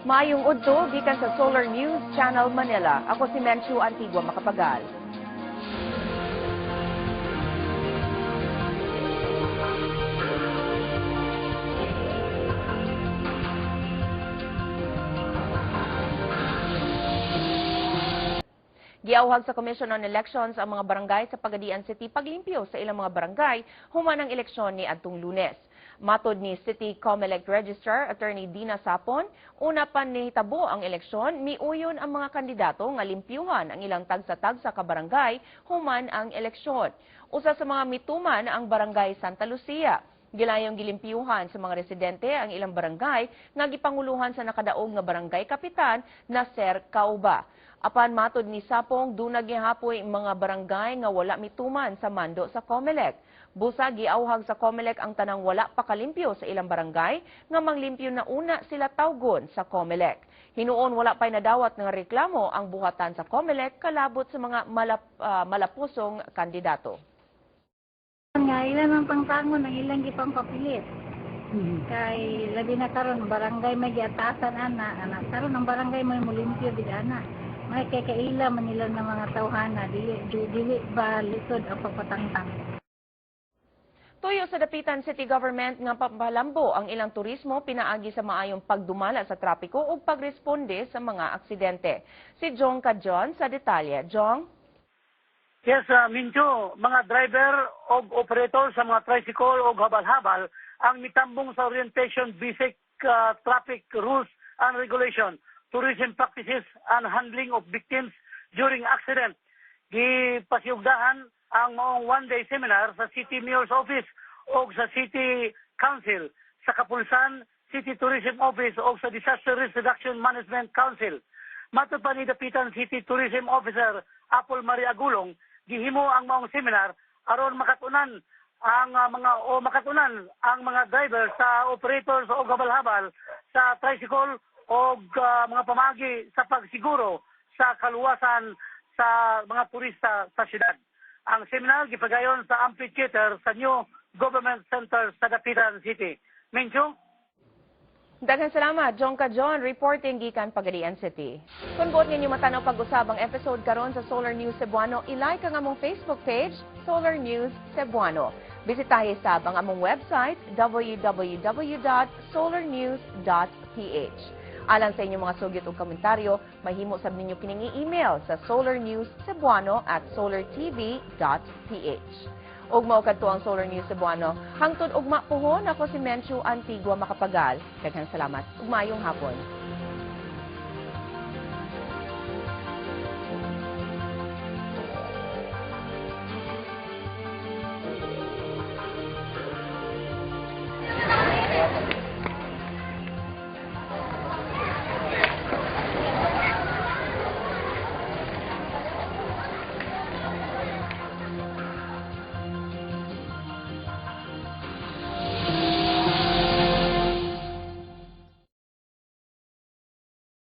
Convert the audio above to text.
Maayong udto gikan sa Solar News Channel Manila. Ako si Menchu Antigua Makapagal. Giawhag sa Commission on Elections ang mga barangay sa Pagadian City paglimpyo sa ilang mga barangay human ang eleksyon ni adtong Lunes. Matod ni City Comelec Registrar Attorney Dina Sapon, una pa nihitabo ang eleksyon, miuyon ang mga kandidato nga limpyuhan ang ilang tagsa-tagsa ka barangay human ang eleksyon. Usa sa mga mituman ang barangay Santa Lucia. Gilayong gilimpyuhan sa mga residente ang ilang barangay nga gipanguluhan sa nakadaog nga barangay kapitan na Ser Cauba. Apan matod ni Sapong dunag gihapoy mga barangay nga wala mituman sa mando sa Comelec. Busa giawhag sa Comelec ang tanang wala pa kalimpyo sa ilang barangay nga manglimpyo na una sila tawgon sa Comelec. Hinuon wala pay nadawat nga reklamo ang buhatan sa Comelec kalabot sa mga malap, ah, malapusong kandidato. Nga ilan ang pangtangon ang ilang gipang papilit. Kay labi na karon barangay may giatasan ana, ana karon ang barangay may mulimpyo gid ana. May kay kaila man nila ng mga tawhana dili di- dili ba lisod ang pagpatangtang. Tuyo sa Dapitan City Government nga pampalambo ang ilang turismo pinaagi sa maayong pagdumala sa trapiko ug pagresponde sa mga aksidente. Si Jong Kadjon sa detalye. Jong? Yes, uh, Mincho, mga driver o operator sa mga tricycle o habal-habal ang mitambong sa orientation basic uh, traffic rules and regulation, tourism practices and handling of victims during accident. Gipasiugdahan ang maong one-day seminar sa City Mayor's Office o sa City Council, sa Kapulsan City Tourism Office o sa Disaster Risk Reduction Management Council. Matod pa ni Dapitan City Tourism Officer Apple Maria Agulong, gihimo ang maong seminar aron makatunan ang ah, mga o makatunan ang mga driver sa operators o gabal-habal sa tricycle o ah, mga pamagi sa pagsiguro sa kaluwasan sa mga turista sa syudad. Ang seminar gipagayon sa amphitheater sa New Government Center sa Dapitan City. Mencho? Daghang salamat, Jong Kadjon, reporting gikan Pagadian City. Kung buot ninyo matanaw pag-usab ang episode karon sa Solar News Cebuano, i-like ang among Facebook page, Solar News Cebuano. Bisitahi sab ang among website, www.solarnews.ph. Alang sa inyong mga sugyot ug komentaryo, mahimo sab ninyo kining email sa solarnewscebuano at solartv.ph. Ug mao ang Solar News Cebuano. Hangtod ug mapuhon ako si Menchu Antigua Makapagal. Daghang salamat ug maayong hapon.